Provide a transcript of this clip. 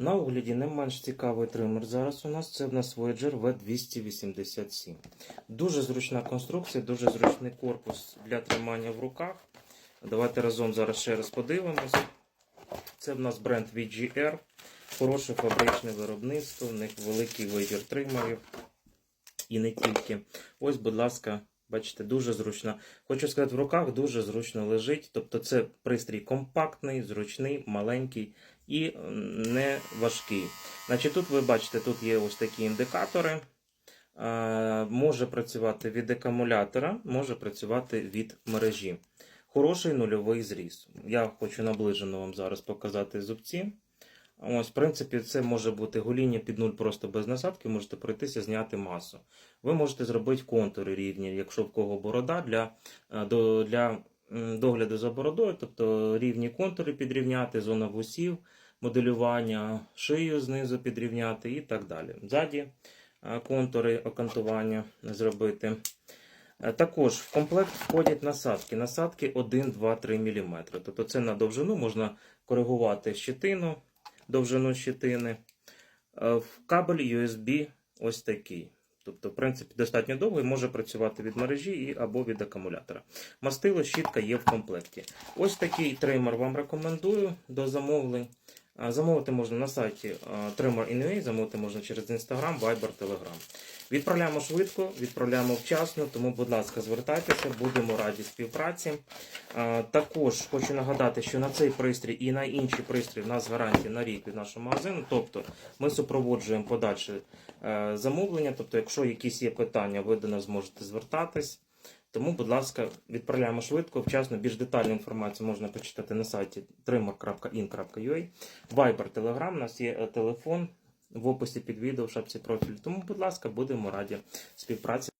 На огляді не менш цікавий тример зараз у нас це в нас Voyager V287. Дуже зручна конструкція, дуже зручний корпус для тримання в руках. Давайте разом зараз ще раз подивимось. Це в нас бренд VGR, хороше фабричне виробництво, в них великий вибір тримерів. І не тільки. Ось, будь ласка, бачите, дуже зручно. Хочу сказати, в руках дуже зручно лежить. Тобто це пристрій компактний, зручний, маленький і не важкий. Значить, тут ви бачите, тут є ось такі індикатори. Може працювати від акумулятора, може працювати від мережі. Хороший нульовий зріз. Я хочу наближено вам зараз показати зубці. Ось, в принципі, це може бути гоління під нуль просто без насадки, можете пройтися, зняти масу. Ви можете зробити контури рівні, якщо в кого борода для, е, для догляду за бородою, тобто рівні контури підрівняти, зона вусів, моделювання, шию знизу підрівняти і так далі. Ззаді е, контури окантування зробити. Е, Також в комплект входять насадки. Насадки 1, 2, 3 мм. Тобто це на довжину можна коригувати щитину, довжину щитини. Е, кабель USB ось такий. Тобто, в принципі, достатньо довгий, може працювати від мережі і, або від акумулятора. Мастило, щітка є в комплекті. Ось такий тример вам рекомендую до замовлень. Замовити можна на сайті а, замовити можна через Instagram, Viber, Telegram. Відправляємо швидко, відправляємо вчасно, тому, будь ласка, звертайтеся, будемо раді співпраці. Також хочу нагадати, що на цей пристрій і на інші пристрій в нас гарантія на рік від нашого магазину. Тобто ми супроводжуємо подальше е, замовлення. Тобто, якщо якісь є питання, ви до нас зможете звертатись. Тому, будь ласка, відправляємо швидко, вчасно. Більш детальну інформацію можна почитати на сайті trimor.in.ua. Viber, Telegram, у нас є е, телефон в описі під відео в шапці профілю. Тому, будь ласка, будемо раді співпраці.